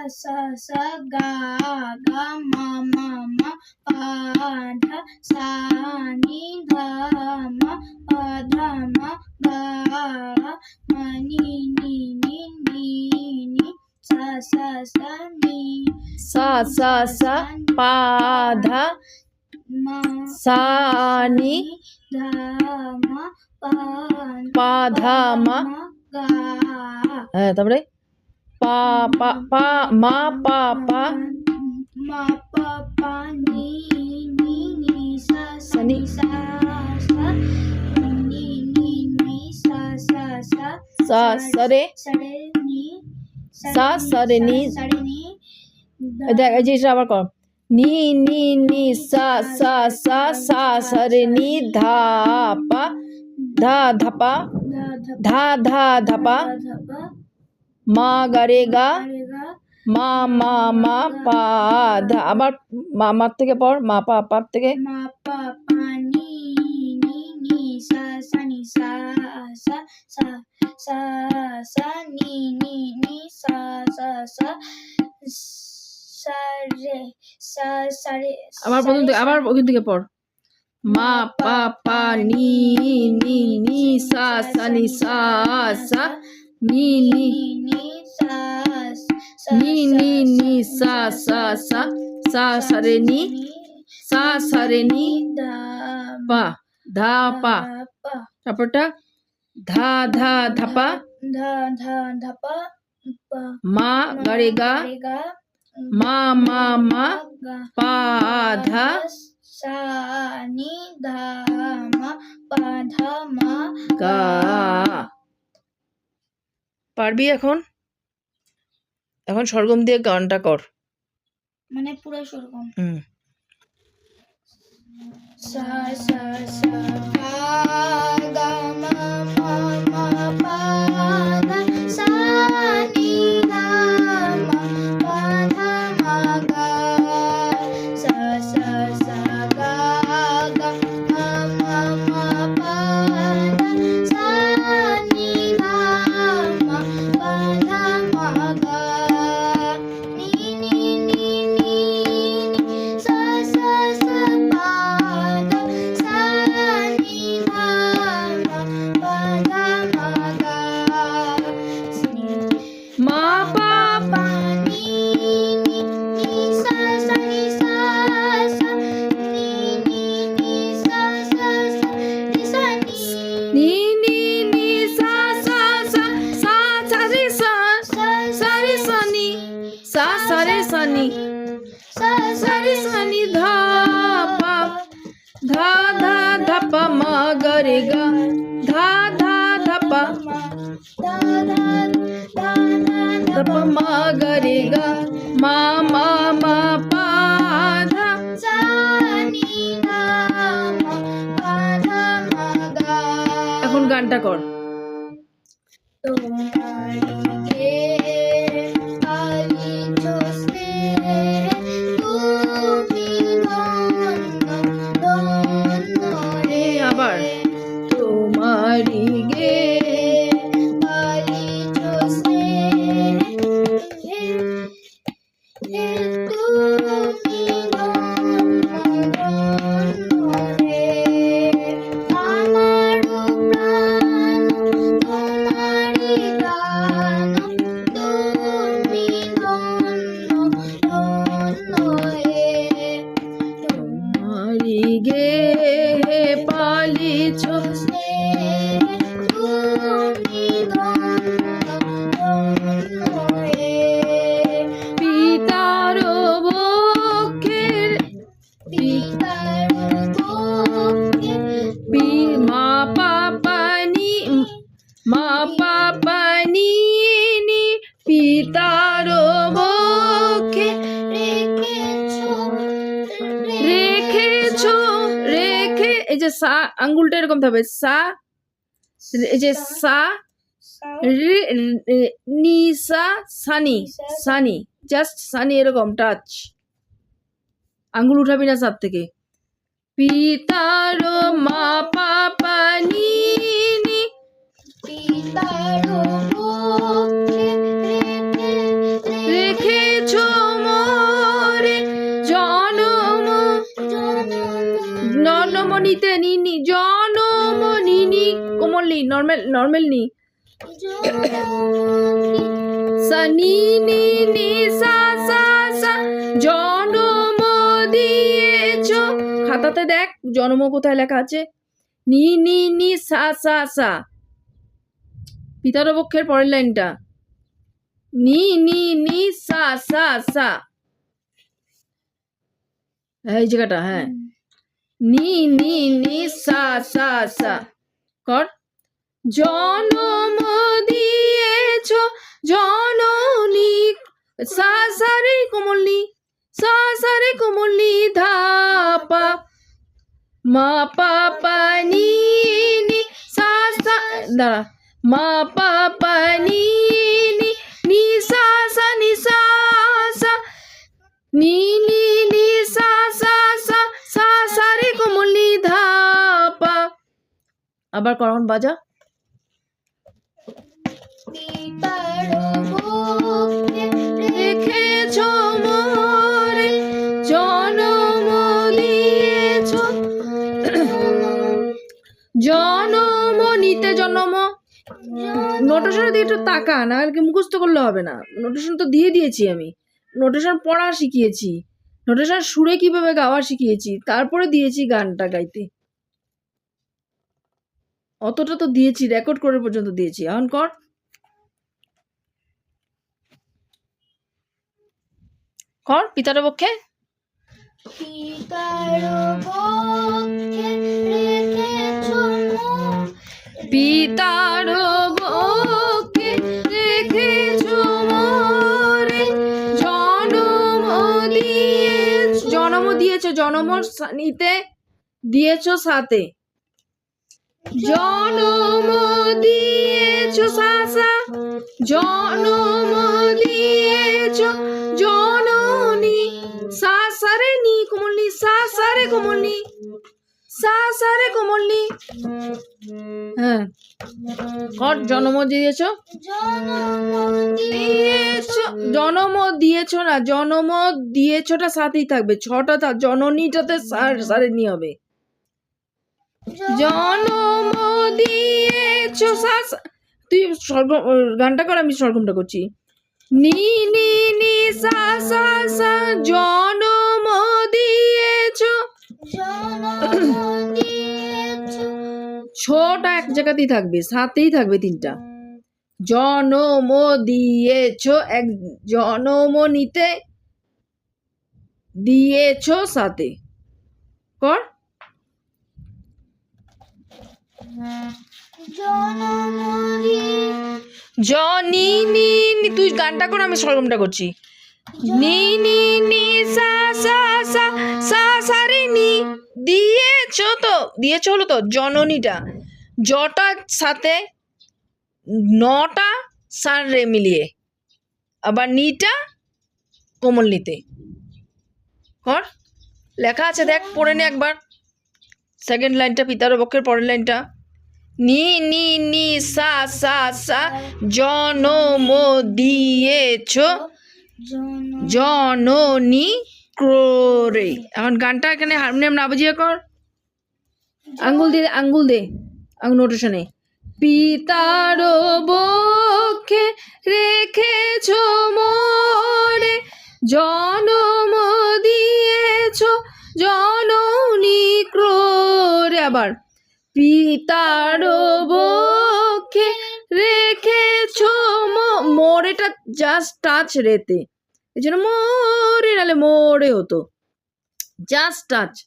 sa sa ga ga ma ma ma pa dha sa ni dha ma pa dha ma ga ma ni ni ni ni ni sa sa sa ni সা সা সা পা ধা ma সা নি dha ma pa পা ধা মা ga হ্যাঁ তারপরে পা পা পা মা পা পা ma pa pa ni ni ni sa sa Sa ni. ni sa sa ni ni ni sa sa sa সা সরে sa re ni সা সরে নি sa re ni এই দেখ এই জিনিসটা আবার কর নি নি নি সা সা সা সা সরে নি ধা পা ধা ধাপা dha dha ধা ধা ধাপা dha pa মা গারে গা মা মা মা পা ধা আবার মা মার থেকে পড় মা পা পার থেকে pa pa ni ni ni sa sa ni sa sa sa sa sa ni ni ni sa sa sa sa re sa sa re আবার প্রথম থেকে আবার ওখান থেকে পড় মা পা পা নি নি নি সা সা নি সা সা নি নি নি নি নি সা সা সা সা সা রে নি সা সা রে নি পা ধা পা তারপরটা ধা ধা ধাপা dha pa pa মা গারে গা মা মা মা পা ধা sa ni dha ma pa dha ma গা পারবি এখন? এখন সরগম দিয়ে গানটা কর। মানে পুরো সরগম? হুম। সা সা সা গা মা মা মা ma রে গা মা মা মা পা ধা sa ni da ma pa dha ma ga এখন গানটা কর মা পাপানি নি পিতার বক্ষে রেখেছো রেখে এই যে সা আঙ্গুলটা এরকম থাকবে সা এই যে সা রে রে- নি সা সানি সানি জাস্ট সানি এরকম টাচ আঙ্গুল উঠাবি না সাত থেকে। পিতার মা নিতে নি নি জনম নি নি কোমল নি, নর্মাল নর্মাল নি। সা নি নি, সা সা সা জনম দিয়েছ খাতাতে দেখ, জন্ম কোথায় লেখা আছে। নি নি নি, সা সা সা। পিতার পক্ষের পরের লাইনটা। নি নি নি, সা সা সা। এই জায়গাটা হ্যাঁ। নি নি নি, সা সা সা। কর। জনম দিয়েছ, জননী। সা সা, রে, কোমলনি। সা সা, রে, কোমলনি ধা পা মা পা পা নি নি, সা সা, দাঁড়া। মা পা পা নি নি নি, সা সা, নি, সা সা। নি নি আবার করন বাজা। রেখেছ জনম দিয়েছ। জনম নিতে জনম। নোটেশনের দিকে একটু তাকা না আর কি মুখস্থ করলে হবে না। নোটেশন তো দিয়ে দিয়েছি আমি। নোটেশন পড়া শিখিয়েছি। নোটেশন সুরে কীভাবে গাওয়া শিখিয়েছি, তারপরে দিয়েছি গানটা গাইতে। অতটা তো দিয়েছি রেকর্ড করে পর্যন্ত দিয়েছি। এখন কর। কর পিতার পক্ষে। পিতার পক্ষে রেখেছ মোরে। জনম জনম দিয়েছ জনম নিতে দিয়েছ সাথে। জনম দিয়েছ সাসা, জনম দিয়েছ জননী। সাসারে নি কোমলনি, সাসারে কোমলনি সাসারে কোমলনি। হ্যাঁ কর জন্ম দিয়েছ। দিয়েছ, জনম দিয়েছ না, জনম দিয়েছটা সাথেই থাকবে। ছটা জননীটাতে সার সারে নি হবে। জনম দিয়েছ সা- সা- তুই স্বর্গ গানটা কর, আমি স্বর্গমটা করছি। নি নি নি, সা সা সা, জনম দিয়েছ। ছটা এক জায়গাতেই থাকবে সাথেই থাকবে তিনটা। জনম দিয়েছ, এক জনম নিতে দিয়েছ সাথে কর। জনি নি নি তুই গানটা কর, আমি সরগমটা করছি। নি নি নি, সা সা সা সা সা, রে, নি, দিয়েছ তো, দিয়েছ হলো তো, জননীটা। জটার সাথে নটা সার রে মিলিয়ে, আবার নিটা কোমল নিতে কর, লেখা আছে দেখ, পড়ে নে একবার। সেকেন্ড লাইনটা পিতার পক্ষের পরের লাইনটা নি নি নি, সা সা সা, জনম দিয়েছ। জননী ক্রোরে। এখন গানটা এখানে হারমোনিয়াম না বুঝিয়ে কর। আঙ্গুল দে আঙ্গুল দে। আঙ্গুল নোটেশনে পিতার বক্ষে রেখেছ মোরে জনম দিয়েছ জননী ক্রোরে আবার। পিতার বক্ষে রেখেছ মো- মোরেটা জাস্ট টাচ রেতে। এই জন্য মোরে নালে মোরে হতো। জাস্ট টাচ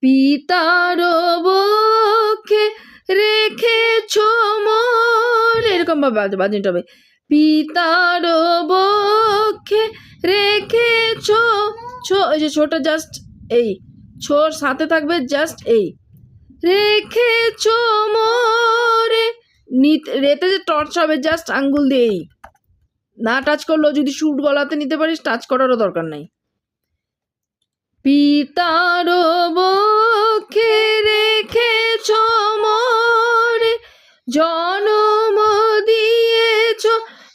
পিতার বক্ষে রেখেছ মোরে, এরকম ভাবে বাজ- বাজনটা হবে। পিতার বক্ষে রেখেছ, ছো এই যে ছোট জাস্ট এই, ছোর সাথে থাকবে জাস্ট এই। রেখেছ মোরে। নিতে রেতে যে টর্চ হবে, জাস্ট আঙ্গুল দিয়েই। না টাচ করল যদি সুট গলাতে নিতে পারিস, টাচ করারও দরকার নাই। পিতার বক্ষে রেখেছ মোরে, জনম দিয়েছ।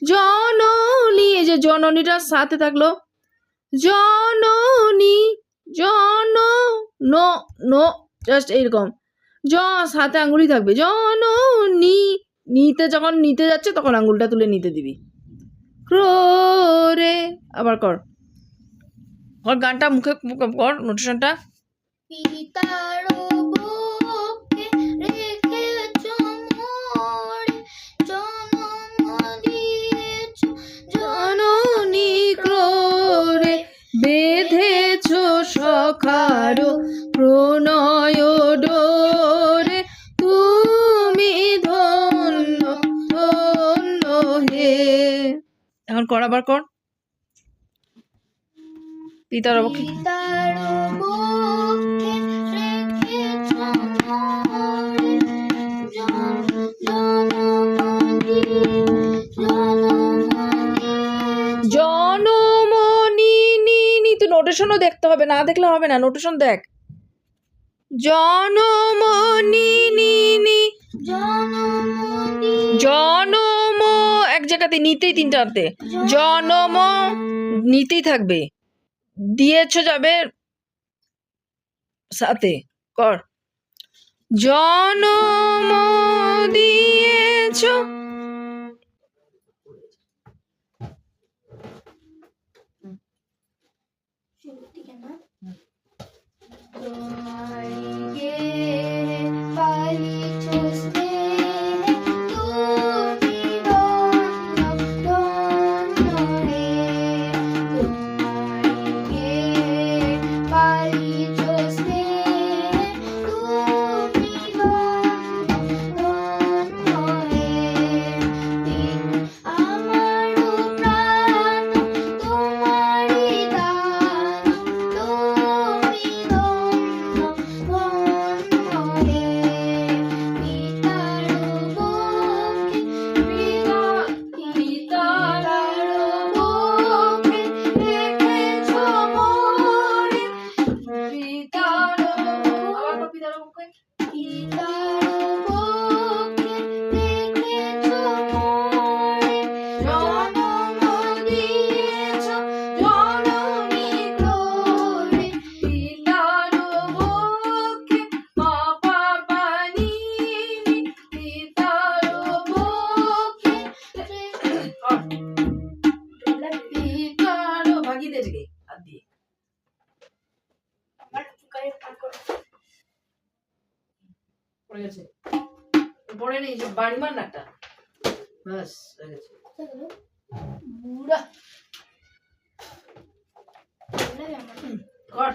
জননী যে জননীটার সাথে থাকল। জননী জন নো, জাস্ট এইরকম। জ সাথে আঙ্গুলি থাকবে। জন নি নিতে যখন নিতে যাচ্ছে, তখন আঙ্গুলটা তুলে নিতে দিবি। ক্রোরে, আবার কর। কর গানটা, মুখে কর নোটেশনটা বেঁধেছ সখার প্রণয় এখন কর আবার কর পিতার অবক্ষে জনমনি নি নি তুই নোটেশনও দেখতে হবে না দেখলে হবে না নোটেশন দেখ জনমনি নি নি জনম, এক জায়গাতে নিতেই তিনটা হাতে জনম, নিতেই থাকবে। দিয়েছ যাবে সাথে, কর। জনম, দিয়েছ। কেন রেখেছ মোরে জনম দিয়েছ জননী ক্রোরে পিতার বুকে বাবা বানি পিতার বুকে পিতার ভাগিয়ে দে এটাকে হাত দিয়ে পার পড়ে নেই যে বাড়ি মার না একটা ব্যাস হয়ে গেছে। বুড়া। কর।